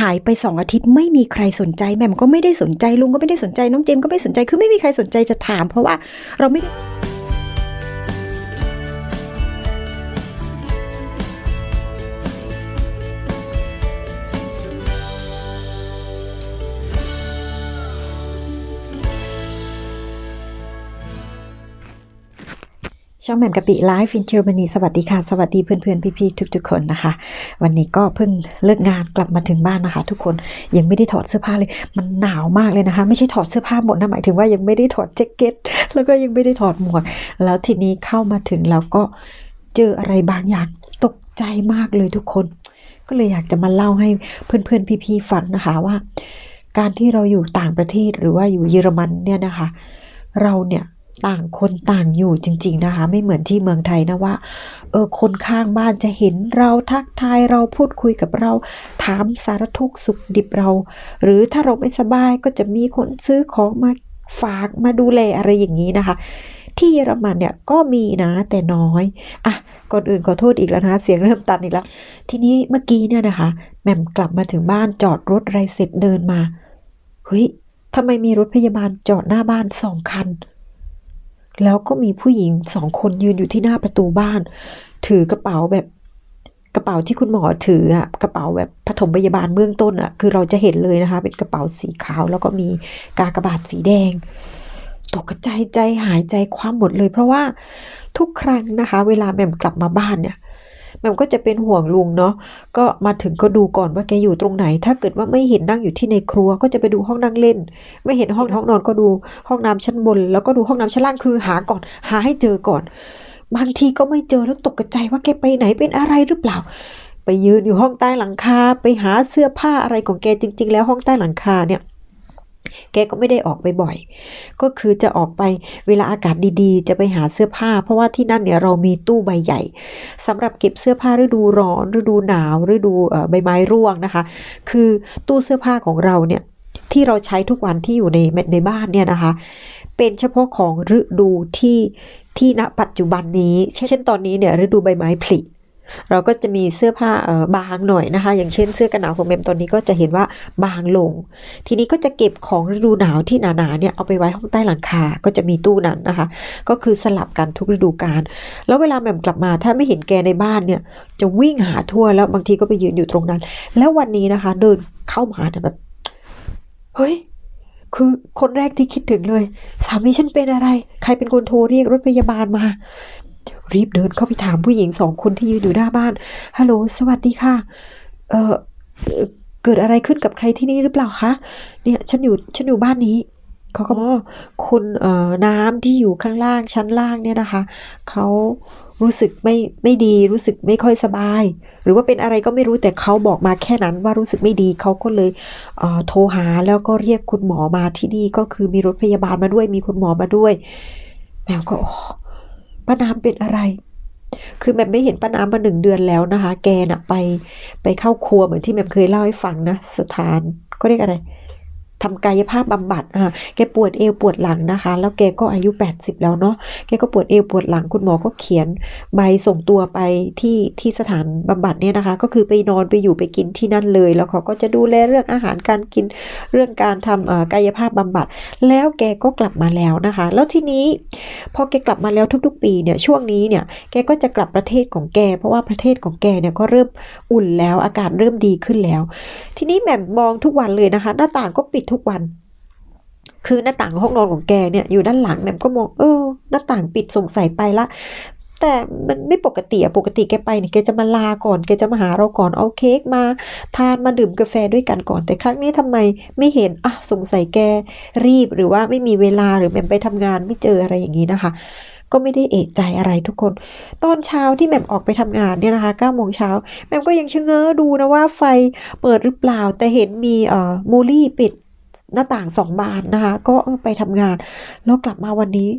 หายไปสองอาทิตย์ไม่มีใครสนใจแม่มก็ไม่ได้สนใจลุงก็ไม่ได้สนใจน้องเจมส์ก็ไม่สนใจคือไม่มีใครสนใจจะถาม เพราะว่าเราไม่ได้ ช่องแหม่มกะปิไลฟ์ฟินเจอร์มนีสวัสดีค่ะ สวัสดีเพื่อนๆ พี่ๆ ทุก ๆ คนนะคะ วันนี้ก็เพิ่งเลิกงานกลับมาถึงบ้านนะคะ ทุกคนยังไม่ได้ถอดเสื้อผ้าเลย มันหนาวมากเลยนะคะ ไม่ใช่ถอดเสื้อผ้าหมดนะหมายถึงว่ายังไม่ได้ถอดแจ็คเก็ต แล้วก็ยังไม่ได้ถอดหมวก แล้วทีนี้เข้ามาถึงแล้วก็เจออะไรบางอย่างตกใจมากเลยทุกคน ก็เลยอยากจะมาเล่าให้เพื่อนๆ พี่ๆ ฟังนะคะว่า การที่เราอยู่ต่างประเทศหรือว่าอยู่เยอรมันเนี่ยนะคะ เราเนี่ย ต่างคนต่างอยู่จริง ๆ นะคะ ไม่เหมือนที่เมืองไทยนะว่าเออคนข้างบ้านจะเห็นเราทักทายเราพูดคุยกับเราถามสารทุกข์สุขดิบเรา หรือถ้าเราไม่สบายก็จะมีคนซื้อของมาฝากมาดูแลอะไรอย่างนี้นะคะ ที่เยอรมันเนี่ยก็มีนะแต่น้อยอะก่อนอื่นขอโทษอีกแล้วนะคะเสียงเริ่มตันอีกแล้ว ทีนี้เมื่อกี้เนี่ยนะคะแหม่มกลับมาถึงบ้านจอดรถไรเสร็จเดินมาเฮ้ยทำไมมีรถพยาบาลจอดหน้าบ้านสองคัน แล้วก็มีผู้หญิงสองคนยืนอยู่ที่หน้าประตูบ้าน ถือกระเป๋าแบบกระเป๋าที่คุณหมอถืออะกระเป๋าแบบปฐมพยาบาลเบื้องต้นอะคือเราจะเห็นเลยนะคะ เป็นกระเป๋าสีขาวแล้วก็มีกากบาทสีแดง ตกใจใจหายใจความหมดเลย เพราะว่าทุกครั้งนะคะ เวลาแม่มกลับมาบ้านเนี่ย แมมก็จะเป็นห่วงลุงเนาะก็มาถึงก็ดูก่อนว่าแกอยู่ตรงไหน ถ้าเกิดว่าไม่เห็นนั่งอยู่ที่ในครัว ก็จะไปดูห้องนั่งเล่น ไม่เห็นห้องห้องนอนก็ดูห้องน้ำชั้นบน แล้วก็ดูห้องน้ำชั้นล่างคือหาก่อน หาให้เจอก่อน บางทีก็ไม่เจอแล้วตกใจว่าแกไปไหนเป็นอะไรหรือเปล่าไปยืนอยู่ห้องใต้หลังคาไปหาเสื้อผ้าอะไรของแกจริง ๆ แล้วห้องใต้หลังคาเนี่ย แกก็ไม่ได้ออกไปบ่อย ก็คือจะออกไปเวลาอากาศดีๆ จะไปหาเสื้อผ้า เพราะว่าที่นั่นเนี่ยเรามีตู้ใบใหญ่สำหรับเก็บเสื้อผ้าฤดูร้อน ฤดูหนาว ฤดูใบไม้ร่วงนะคะ คือตู้เสื้อผ้าของเราเนี่ยที่เราใช้ทุกวันที่อยู่ในในบ้านเนี่ยนะคะ เป็นเฉพาะของฤดูที่ที่ณปัจจุบันนี้ เช่นตอนนี้เนี่ยฤดูใบไม้ผลิ เราก็จะมีเสื้อผ้าบางหน่อยนะคะ อย่างเช่นเสื้อกันหนาวของแมมตอนนี้ก็จะเห็นว่าบางลง ทีนี้ก็จะเก็บของฤดูหนาวที่หนาๆเนี่ยเอาไปไว้ห้องใต้หลังคา ก็จะมีตู้นั้นนะคะ ก็คือสลับกันทุกฤดูกาล แล้วเวลาแมมกลับมาถ้าไม่เห็นแกในบ้านเนี่ยจะวิ่งหาทั่วแล้วบางทีก็ไปยืนอยู่ตรงนั้น แล้ววันนี้นะคะเดินเข้ามาเนี่ยแบบเฮ้ยคือคนแรกที่คิดถึงเลย สามีฉันเป็นอะไร ใครเป็นคนโทรเรียกรถพยาบาลมา รีบเดินเข้าไปถามผู้หญิงสองคนที่ยืนอยู่หน้าบ้าน ฮัลโหล สวัสดีค่ะ เออเอ่อเกิดอะไรขึ้นกับใครที่นี่หรือเปล่าคะ เนี่ย ฉันอยู่ ฉันอยู่บ้านนี้เขาก็บอกคุณเอ่อน้ำที่อยู่ข้างล่างชั้นล่างเนี่ยนะคะ เขารู้สึกไม่ไม่ดีรู้สึกไม่ค่อยสบาย หรือว่าเป็นอะไรก็ไม่รู้แต่เขาบอกมาแค่นั้นว่ารู้สึกไม่ดีเขาก็เลยเอ่อโทรหาแล้วก็เรียกคุณหมอมาที่นี่ก็คือมีรถพยาบาลมาด้วยมีคุณหมอมาด้วยแมวก็อ ป้าน้ำเป็นอะไร คือแมมไม่เห็นป้าน้ำมาหนึ่งเดือนแล้วนะคะ แกน่ะไปไปเข้าครัวเหมือนที่แมมเคยเล่าให้ฟังนะ สถานก็เรียกอะไร ทำกายภาพบำบัดอะแกปวดเอวปวดหลังนะคะ แล้วแกก็อายุ 80 แล้วเนาะแกก็ปวดเอวปวดหลังคุณหมอก็เขียนใบส่งตัวไปที่ที่สถานบำบัดเนี่ยนะคะ ก็คือไปนอนไปอยู่ไปกินที่นั่นเลย แล้วเขาก็จะดูแลเรื่องอาหารการกินเรื่องการทำเอ่อกายภาพบำบัด แล้วแกก็กลับมาแล้วนะคะ แล้วทีนี้พอแกกลับมาแล้วทุกๆ ปีเนี่ยช่วงนี้เนี่ยแกก็จะกลับประเทศของแก เพราะว่าประเทศของแกเนี่ยก็เริ่มอุ่นแล้วอากาศเริ่มดีขึ้นแล้ว ทีนี้แหม่มมองทุกวันเลยนะคะ หน้าต่างก็ปิดทุกวัน คือหน้าต่างห้องนอนของแกเนี่ยอยู่ด้านหลังแหม่มก็มองเออ หน้าต่างปิดสงสัยไปละแต่มันไม่ปกติอะปกติแกไปเนี่ยแกจะมาลาก่อนแกจะมาหาเราก่อนเอาเค้กมา ทานมาดื่มกาแฟด้วยกันก่อน แต่ครั้งนี้ทำไมไม่เห็นอะสงสัยแกรีบหรือว่าไม่มีเวลาหรือแหม่มไปทำงานไม่เจออะไรอย่างนี้นะคะ ก็ไม่ได้เอะใจอะไรทุกคน ตอนเช้าที่แหม่มออกไปทำงานเนี่ยนะคะ9โมงเช้าแหม่มก็ยังชะเง้อดูนะว่าไฟเปิดหรือเปล่าแต่เห็นมีเอ่อมูลี่ปิด หน้าต่างสองบานนะคะ ก็ไปทำงาน แล้วกลับมาวันนี้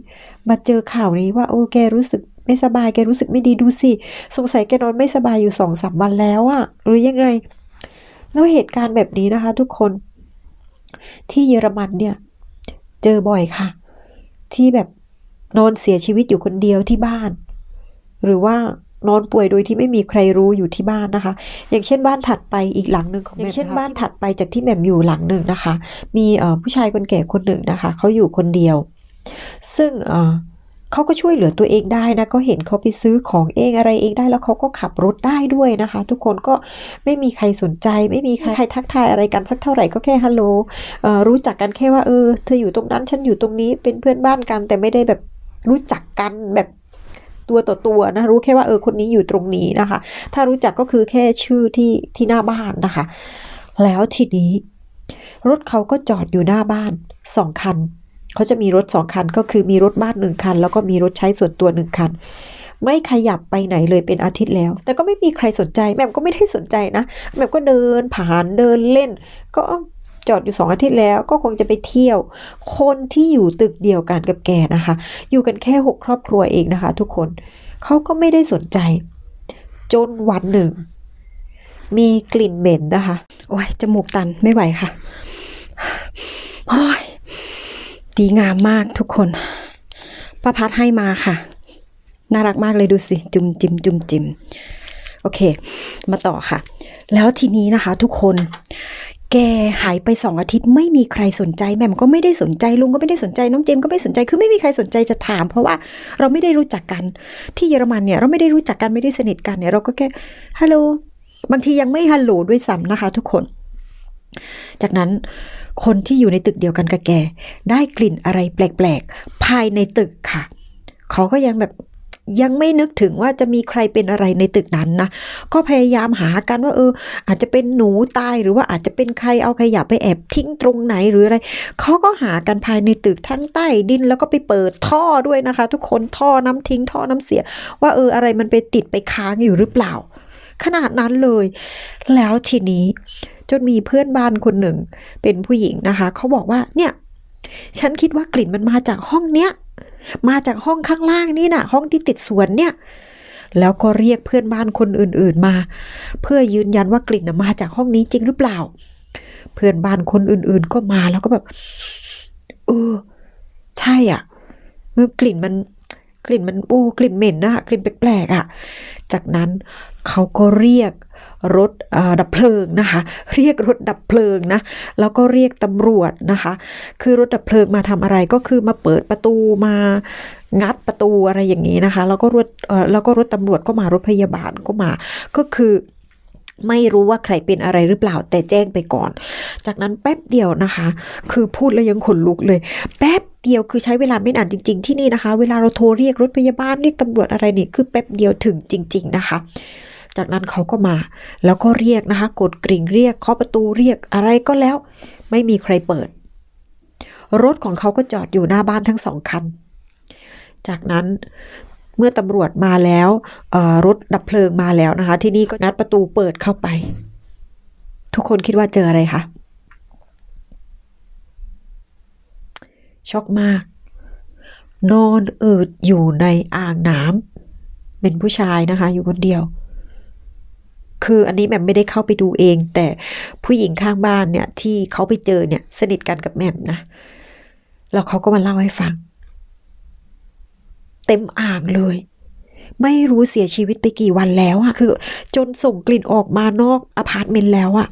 มาเจอข่าวนี้ว่าโอ้แกรู้สึกไม่สบายแกรู้สึกไม่ดีดูสิ สงสัยแกนอนไม่สบายอยู่สองสามวันแล้วอะหรือยังไง แล้วเหตุการณ์แบบนี้นะคะ ทุกคนที่เยอรมันเนี่ย เจอบ่อยค่ะ ที่แบบนอนเสียชีวิตอยู่คนเดียวที่บ้าน หรือว่า นอนป่วยโดยที่ไม่มีใครรู้อยู่ที่บ้านนะคะ อย่างเช่นบ้านถัดไปอีกหลังหนึ่งของอย่างเช่นบ้านถัดไปจากที่แหม่มอยู่หลังหนึ่งนะคะ มีผู้ชายคนแก่คนหนึ่งนะคะเขาอยู่คนเดียว ซึ่งเขาก็ช่วยเหลือตัวเองได้นะก็เห็นเขาไปซื้อของเองอะไรเองได้แล้วเขาก็ขับรถได้ด้วยนะคะ ทุกคนก็ไม่มีใครสนใจ ไม่มีใครทักทายอะไรกันสักเท่าไหร่ก็แค่ฮัลโหลรู้จักกันแค่ว่าเออเธออยู่ตรงนั้นฉันอยู่ตรงนี้เป็นเพื่อนบ้านกันแต่ไม่ได้แบบรู้จักกันแบบ ตัวต่อตัวนะรู้แค่ว่าเออคนนี้อยู่ตรงนี้นะคะ ถ้ารู้จักก็คือแค่ชื่อที่ที่หน้าบ้านนะคะ แล้วทีนี้ รถเขาก็จอดอยู่หน้าบ้านสองคันเขาจะมีรถสองคันก็คือมีรถบ้านหนึ่งคัน แล้วก็มีรถใช้ส่วนตัวหนึ่งคัน ไม่ขยับไปไหนเลยเป็นอาทิตย์แล้ว แต่ก็ไม่มีใครสนใจแม่มก็ไม่ได้สนใจนะแม่มก็เดินผ่านเดินเล่น ก็ จอดอยู่สองอาทิตย์แล้วก็คงจะไปเที่ยว คนที่อยู่ตึกเดียวกันกับแกนะคะ อยู่กันแค่หกครอบครัวเองนะคะ ทุกคนเขาก็ไม่ได้สนใจ จนวันหนึ่ง มีกลิ่นเหม็นนะคะ โอ้ยจมูกตันไม่ไหวค่ะโอ้ยดีงามมากทุกคนป้าพัดให้มาค่ะ น่ารักมากเลยดูสิ จุมจิมจุมจิมโอเค มาต่อค่ะ แล้วทีนี้นะคะ ทุกคน แกหายไปสองอาทิตย์ไม่มีใครสนใจแม่มก็ไม่ได้สนใจลุงก็ไม่ได้สนใจน้องเจมก็ไม่สนใจคือไม่มีใครสนใจจะถาม เพราะว่าเราไม่ได้รู้จักกันที่เยอรมันเนี่ยเราไม่ได้รู้จักกันไม่ได้สนิทกันเนี่ยเราก็แค่ฮัลโหลบางทียังไม่ฮัลโหลด้วยซ้ำนะคะ ทุกคน จากนั้นคนที่อยู่ในตึกเดียวกันกับแก ได้กลิ่นอะไรแปลกๆ ภายในตึกค่ะ เขาก็ยังแบบ ยังไม่นึกถึงว่าจะมีใครเป็นอะไรในตึกนั้นนะ ก็พยายามหากันว่าเออ อาจจะเป็นหนูตายหรือว่าอาจจะเป็นใครเอาขยะไปแอบทิ้งตรงไหนหรืออะไรเขาก็หากันภายในตึกทั้งใต้ดินแล้วก็ไปเปิดท่อด้วยนะคะ ทุกคนท่อน้ำทิ้งท่อน้ำเสีย ว่าเอออะไรมันไปติดไปค้างอยู่หรือเปล่า ขนาดนั้นเลย แล้วทีนี้จนมีเพื่อนบ้านคนหนึ่ง เป็นผู้หญิงนะคะเขาบอกว่าเนี่ย ฉันคิดว่ากลิ่นมันมาจากห้องเนี้ย มาจากห้องข้างล่างนี่นะห้องที่ติดสวนเนี่ย แล้วก็เรียกเพื่อนบ้านคนอื่นๆมา เพื่อยืนยันว่ากลิ่นนะมาจากห้องนี้จริงหรือเปล่า เพื่อนบ้านคนอื่นๆก็มาแล้วก็แบบเออใช่อะมื่อกลิ่นมันกลิ่นมันโอ้กลิ่นเหม็นนะกลิ่นแปลกๆอะ จากนั้น เขาก็เรียกรถดับเพลิงนะคะ เรียกรถดับเพลิงนะ แล้วก็เรียกตำรวจนะคะ คือรถดับเพลิงมาทำอะไรก็คือมาเปิดประตูมางัดประตูอะไรอย่างนี้นะคะ แล้วก็รถแล้วก็รถตำรวจก็มารถพยาบาลก็มา ก็คือไม่รู้ว่าใครเป็นอะไรหรือเปล่าแต่แจ้งไปก่อน จากนั้นแป๊บเดียวนะคะ คือพูดแล้วยังขนลุกเลย แป๊บเดียวคือใช้เวลาไม่นานจริง ๆ ที่นี่นะคะ เวลาเราโทรเรียกรถพยาบาลเรียกตำรวจอะไรนี่คือแป๊บเดียวถึงจริง ๆ นะคะ จากนั้นเขาก็มา แล้วก็เรียกนะคะ กดกริ่งเรียกเคาะประตูเรียกอะไรก็แล้ว ไม่มีใครเปิด รถของเขาก็จอดอยู่หน้าบ้านทั้งสองคัน จากนั้นเมื่อตำรวจมาแล้วรถดับเพลิงมาแล้วนะคะ ที่นี่ก็งัดประตูเปิดเข้าไป ทุกคนคิดว่าเจออะไรคะช็อกมาก นอนอืดอยู่ในอ่างน้ำเป็นผู้ชายนะคะ อยู่คนเดียว คืออันนี้แหม่มไม่ได้เข้าไปดูเอง แต่ผู้หญิงข้างบ้านเนี่ย ที่เขาไปเจอเนี่ย สนิทกันกับแหม่มนะแล้วเขาก็มาเล่าให้ฟัง เต็มอ่างเลย ไม่รู้เสียชีวิตไปกี่วันแล้วอะคือ จนส่งกลิ่นออกมานอกอพาร์ตเมนต์แล้วอะ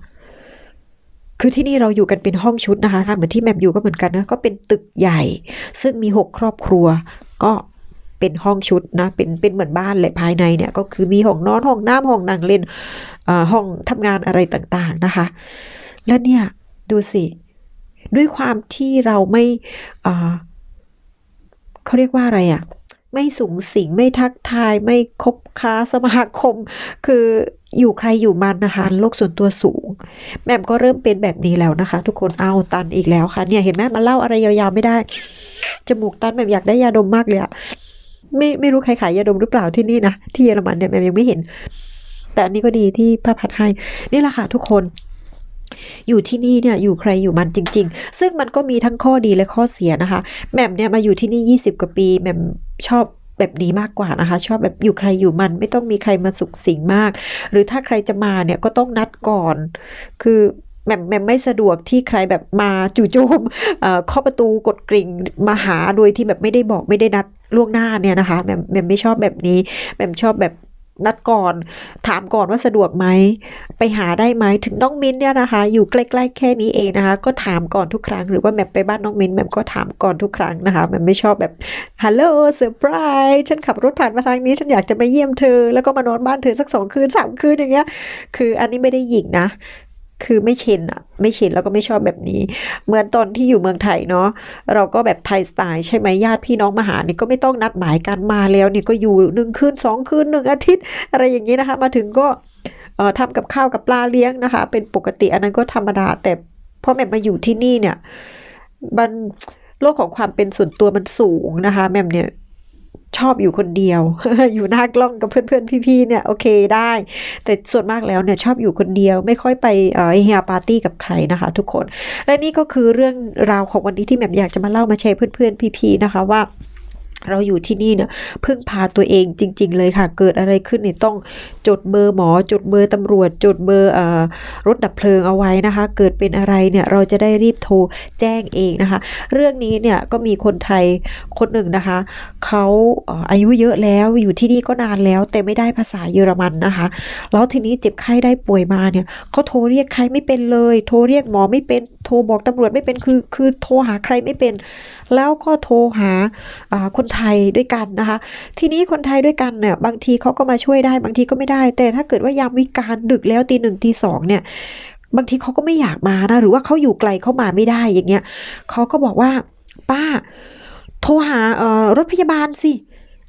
คือที่นี่เราอยู่กันเป็นห้องชุดนะคะเหมือนที่แหมมอยู่ก็เหมือนกันนะก็เป็นตึกใหญ่ ซึ่งมีหกครอบครัว ก็ เป็นห้องชุดนะเป็นเป็นเหมือนบ้านเลยภายในเนี่ยก็คือมีห้องนอนห้องน้ำห้องนั่งเล่นอ่อห้องทำงานอะไรต่างๆนะคะ แล้วเนี่ยดูสิ ด้วยความที่เราไม่เอ่อเขาเรียกว่าอะไรอะไม่สูงสิงไม่ทักทายไม่คบค้าสมาคม คืออยู่ใครอยู่มันนะคะโลกส่วนตัวสูงแหม่มก็เริ่มเป็นแบบนี้แล้วนะคะ ทุกคนเอาตันอีกแล้วค่ะเนี่ยเห็นไหมมาเล่าอะไรยาวๆไม่ได้ จมูกตันแหม่มอยากได้ยาดมมากเลยอะ ไม่ไม่รู้ใครขายยาดมหรือเปล่าที่นี่นะ ที่เยอรมันเนี่ยแหม่ยังไม่เห็น แต่อันนี้ก็ดีที่พระพัดให้ นี่แหละค่ะทุกคนอยู่ที่นี่เนี่ยอยู่ใครอยู่มันจริง ๆ ซึ่งมันก็มีทั้งข้อดีและข้อเสียนะคะแหม่มเนี่ยมาอยู่ที่นี่ 20 กว่าปีแหม่มชอบแบบนี้มากกว่านะคะ ชอบแบบอยู่ใครอยู่มันไม่ต้องมีใครมาสุกสิงมาก หรือถ้าใครจะมาเนี่ยก็ต้องนัดก่อน คือ แหม่มแมมไม่สะดวกที่ใครแบบมาจู่โจมเอ่อเคาะประตูกดกริ่งมาหาโดยที่แบบไม่ได้บอกไม่ได้นัดล่วงหน้าเนี่ยนะคะแหม่มแมมไม่ชอบแบบนี้แหม่มชอบแบบนัดก่อน ถามก่อนว่าสะดวกไหม ไปหาได้ไหมถึงน้องมิ้นเนี่ยนะคะ อยู่ใกล้ๆแค่นี้เองนะคะ ก็ถามก่อนทุกครั้ง หรือว่าแมปไปบ้านน้องมิ้นแมปก็ถามก่อนทุกครั้งนะคะแมปไม่ชอบแบบฮัลโหลเซอร์ไพรส์ฉันขับรถผ่านมาทางนี้ ฉันอยากจะมาเยี่ยมเธอ แล้วก็มานอนบ้านเธอสักสองคืนสามคืนอย่างเงี้ย คืออันนี้ไม่ได้หยิงนะ คือไม่ชินอะไม่ชินแล้วก็ไม่ชอบแบบนี้ เหมือนตอนที่อยู่เมืองไทยเนาะเราก็แบบไทยสไตล์ใช่ไหมญาติพี่น้องมาหานี่ก็ไม่ต้องนัดหมายกันมาแล้วเนี่ยก็อยู่หนึ่งคืนสองคืนหนึ่งอาทิตย์ อะไรอย่างนี้นะคะ มาถึงก็เอ่อทำกับข้าวกับปลาเลี้ยงนะคะ เป็นปกติอันนั้นก็ธรรมดาแต่พอแม่มาอยู่ที่นี่เนี่ยมันโลกของความเป็นส่วนตัวมันสูงนะคะ แม่เนี่ย ชอบอยู่คนเดียว อยู่หน้ากล้องกับเพื่อนๆพี่ๆเนี่ยโอเคได้ แต่ส่วนมากแล้วเนี่ยชอบอยู่คนเดียว ไม่ค่อยไปเออเฮียปาร์ตี้กับใครนะคะ ทุกคน และนี่ก็คือเรื่องราวของวันนี้ที่แหม่มอยากจะมาเล่ามาแชร์เพื่อนๆพี่ๆนะคะว่า เราอยู่ที่นี่เนี่ยพึ่งพาตัวเองจริง ๆ เลยค่ะ เกิดอะไรขึ้นเนี่ยต้องจดเบอร์หมอ จดเบอร์ตำรวจ จดเบอร์รถดับเพลิงเอาไว้นะคะ เกิดเป็นอะไรเนี่ยเราจะได้รีบโทรแจ้งเองนะคะ เรื่องนี้เนี่ยก็มีคนไทยคนหนึ่งนะคะเขาอายุเยอะแล้วอยู่ที่นี่ก็นานแล้ว แต่ไม่ได้ภาษาเยอรมันนะคะ แล้วทีนี้เจ็บไข้ได้ป่วยมาเนี่ยเขาโทรเรียกใครไม่เป็นเลย โทรเรียกหมอไม่เป็น โทรบอกตำรวจไม่เป็นคือคือโทรหาใครไม่เป็น แล้วก็โทรหาคนไทยด้วยกันนะคะ ทีนี้คนไทยด้วยกันเนี่ยบางทีเขาก็มาช่วยได้บางทีก็ไม่ได้ แต่ถ้าเกิดว่ายามวิการดึกแล้วตีหนึ่งตีสองเนี่ยบางทีเขาก็ไม่อยากมานะหรือว่าเขาอยู่ไกลเขามาไม่ได้อย่างเงี้ยเขาก็บอกว่าป้า โทรหารถพยาบาลสิ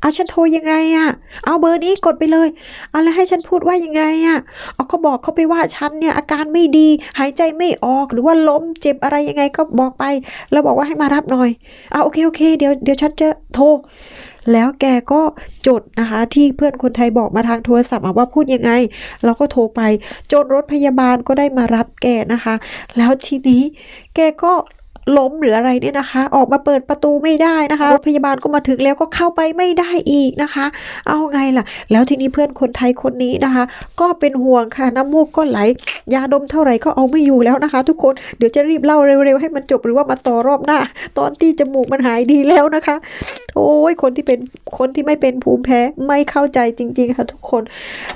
เอาฉันโทรยังไงอะเอาเบอร์นี้กดไปเลย เอาแล้วให้ฉันพูดว่ายังไงอะเอาก็บอกเขาไปว่าฉันเนี่ยอาการไม่ดี หายใจไม่ออกหรือว่าล้มเจ็บอะไรยังไงก็บอกไป แล้วบอกว่าให้มารับหน่อย เอาโอเคโอเคเดี๋ยวเดี๋ยวฉันจะโทร แล้วแกก็จดนะคะที่เพื่อนคนไทยบอกมาทางโทรศัพท์ว่าพูดยังไง เราก็โทรไป จนรถพยาบาลก็ได้มารับแกนะคะ แล้วทีนี้แกก็ ล้มหรืออะไรเนี่ยนะคะ ออกมาเปิดประตูไม่ได้นะคะรถพยาบาลก็มาถึงแล้วก็เข้าไปไม่ได้อีกนะคะ เอาไงล่ะ แล้วทีนี้เพื่อนคนไทยคนนี้นะคะ ก็เป็นห่วงค่ะน้ำมูกก็ไหล ยาดมเท่าไหร่ก็เอาไม่อยู่แล้วนะคะ ทุกคนเดี๋ยวจะรีบเล่าเร็วๆให้มันจบหรือว่ามาต่อรอบหน้า ตอนที่จมูกมันหายดีแล้วนะคะ โอ้ยคนที่เป็นคนที่ไม่เป็นภูมิแพ้ไม่เข้าใจจริง ๆ ค่ะทุกคน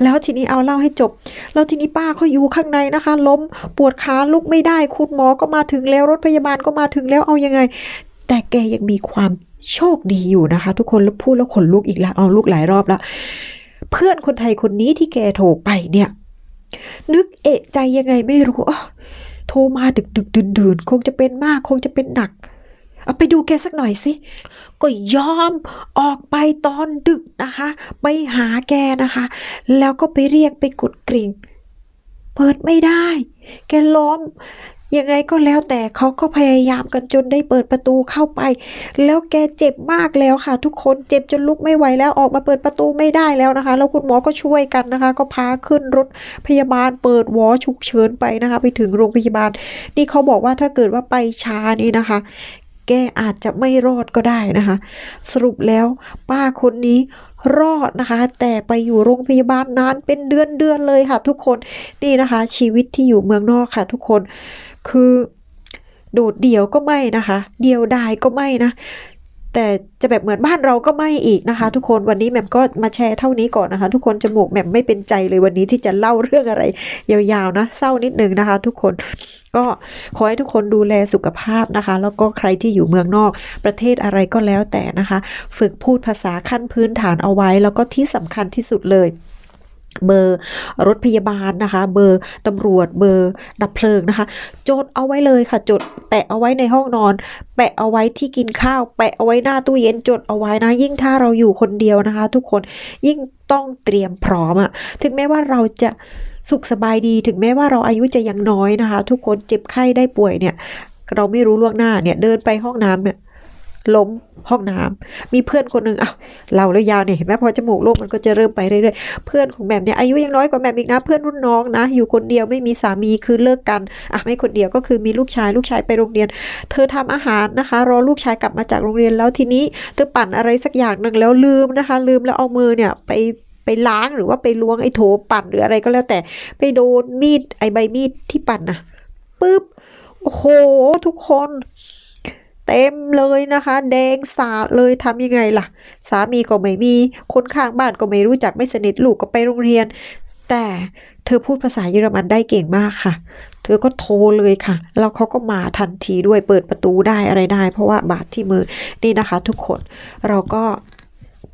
แล้วทีนี้เอาเล่าให้จบ แล้วทีนี้ป้าเขาอยู่ข้างในนะคะ ล้มปวดขาลุกไม่ได้คุณหมอก็มาถึงแล้วรถพยาบาลก็มาถึงแล้วเอายังไง แต่แกยังมีความโชคดีอยู่นะคะ ทุกคนแล้วพูดแล้วขนลุกอีกแล้วเอาลุกหลายรอบแล้วเพื่อนคนไทยคนนี้ที่แกโทรไปเนี่ย นึกเอะใจยังไงไม่รู้อ้อโทรมาดึกดึกดื่นดื่นคงจะเป็นมากคงจะเป็นหนัก เอาไปดูแกสักหน่อยสิ ก็ยอมออกไปตอนดึกนะคะ ไปหาแกนะคะ แล้วก็ไปเรียกไปกดกริ่ง เปิดไม่ได้ แกล้ม ยังไงก็แล้วแต่เขาก็พยายามกันจนได้เปิดประตูเข้าไป แล้วแกเจ็บมากแล้วค่ะ ทุกคนเจ็บจนลุกไม่ไหวแล้วออกมาเปิดประตูไม่ได้แล้วนะคะ แล้วคุณหมอก็ช่วยกันนะคะ ก็พาขึ้นรถพยาบาลเปิดวอฉุกเฉินไปนะคะ ไปถึงโรงพยาบาล นี่เขาบอกว่าถ้าเกิดว่าไปช้านี่นะคะ แกอาจจะไม่รอดก็ได้นะคะ สรุปแล้วป้าคนนี้รอดนะคะ แต่ไปอยู่โรงพยาบาลนานเป็นเดือนเดือนๆเลยค่ะ ทุกคนนี่นะคะ ชีวิตที่อยู่เมืองนอกค่ะ ทุกคน คือโดดเดี่ยวก็ไม่นะคะ เดียวดายก็ไม่นะ แต่จะแบบเหมือนบ้านเราก็ไม่อีกนะคะ ทุกคนวันนี้แหม่มก็มาแชร์เท่านี้ก่อนนะคะ ทุกคนจมูกแหม่มไม่เป็นใจเลยวันนี้ที่จะเล่าเรื่องอะไร ยาวๆนะเศร้านิดนึงนะคะ ทุกคนก็ขอให้ทุกคนดูแลสุขภาพนะคะ แล้วก็ใครที่อยู่เมืองนอกประเทศอะไรก็แล้วแต่นะคะ ฝึกพูดภาษาขั้นพื้นฐานเอาไว้ แล้วก็ที่สำคัญที่สุดเลย เบอร์รถพยาบาลนะคะ เบอร์ตำรวจเบอร์ดับเพลิงนะคะ จดเอาไว้เลยค่ะ จดแปะเอาไว้ในห้องนอน แปะเอาไว้ที่กินข้าว แปะเอาไว้หน้าตู้เย็นจดเอาไว้นะ ยิ่งถ้าเราอยู่คนเดียวนะคะ ทุกคนยิ่งต้องเตรียมพร้อมอะถึงแม้ว่าเราจะสุขสบายดี ถึงแม้ว่าเราอายุจะยังน้อยนะคะ ทุกคนเจ็บไข้ได้ป่วยเนี่ย เราไม่รู้ล่วงหน้าเนี่ยเดินไปห้องน้ำเนี่ย ล้มห้องน้ำมีเพื่อนคนหนึ่งอะเราแล้วยาวเนี่ยเห็นไหมพอจมูกโลกมันก็จะเริ่มไปเรื่อยๆเพื่อนของแมมเนี่ยอายุยังน้อยกว่าแมมอีกนะเพื่อนรุ่นน้องนะ อยู่คนเดียวไม่มีสามีคือเลิกกันอะไม่คนเดียวก็คือมีลูกชายลูกชายไปโรงเรียน เธอทำอาหารนะคะ รอลูกชายกลับมาจากโรงเรียนแล้วทีนี้เธอปั่นอะไรสักอย่างหนึ่งแล้วลืมนะคะ ลืมแล้วเอามือเนี่ยไปไปล้างหรือว่าไปล้วงไอ้โถปั่นหรืออะไรก็แล้วแต่ไปโดนมีดไอ้ใบมีดที่ปั่นนะปึ๊บโอ้โห ทุกคน เต็มเลยนะคะ แดงสาดเลยทำยังไงล่ะ สามีก็ไม่มี คนข้างบ้านก็ไม่รู้จักไม่สนิทลูกก็ไปโรงเรียน แต่เธอพูดภาษาเยอรมันได้เก่งมากค่ะ เธอก็โทรเลยค่ะ แล้วเขาก็มาทันทีด้วยเปิดประตูได้อะไรได้ เพราะว่าบาดที่มือนี่นะคะ ทุกคนเราก็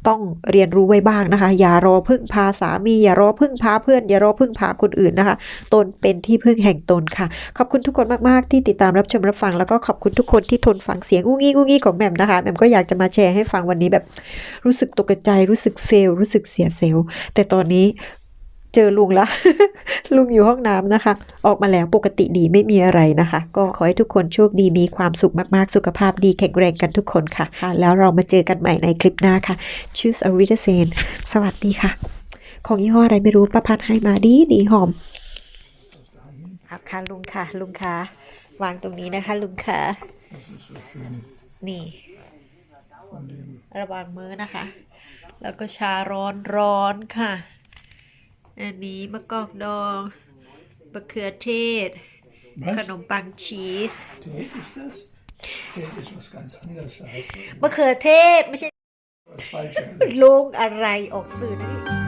ต้องเรียนรู้ไว้บ้างนะคะ อย่ารอพึ่งพาสามี อย่ารอพึ่งพาเพื่อน อย่ารอพึ่งพาคนอื่นนะคะ ตนเป็นที่พึ่งแห่งตนค่ะ ขอบคุณทุกคนมาก ๆ ที่ติดตามรับชมรับฟัง แล้วก็ขอบคุณทุกคนที่ทนฟังเสียง อุ้งอี้อุ้งอี้ของแหม่มนะคะ แหม่มก็อยากจะมาแชร์ให้ฟังวันนี้แบบ รู้สึกตกใจ รู้สึกเฟล รู้สึกเสียเซลล์แต่ตอนนี้ เจอลุงละลุงอยู่ห้องน้ำนะคะ ออกมาแล้วปกติดีไม่มีอะไรนะคะ ก็ขอให้ทุกคนโชคดีมีความสุขมากๆ สุขภาพดีแข็งแรงกันทุกคนค่ะค่ะแล้วเรามาเจอกันใหม่ในคลิปหน้าค่ะ Choose a w i t a s a n สวัสดีค่ะ ของยี่ห้ออะไรไม่รู้ป้าพัดให้มาดีดีหอมครับค่ะลุงค่ะ ลุงค่ะ วางตรงนี้นะคะ ลุงค่ะ นี่ระวังมือนะคะ แล้วก็ชาร้อนร้อนค่ะ อันนี้มะกอกดองมะเขือเทศ ข Was? นมปังชีส Tee ist das? Tee ist was ganz anderes. Da heißt มะเขือเทศไม่ใช่ was falsch. ลงอะไรออกสื่อนะนี่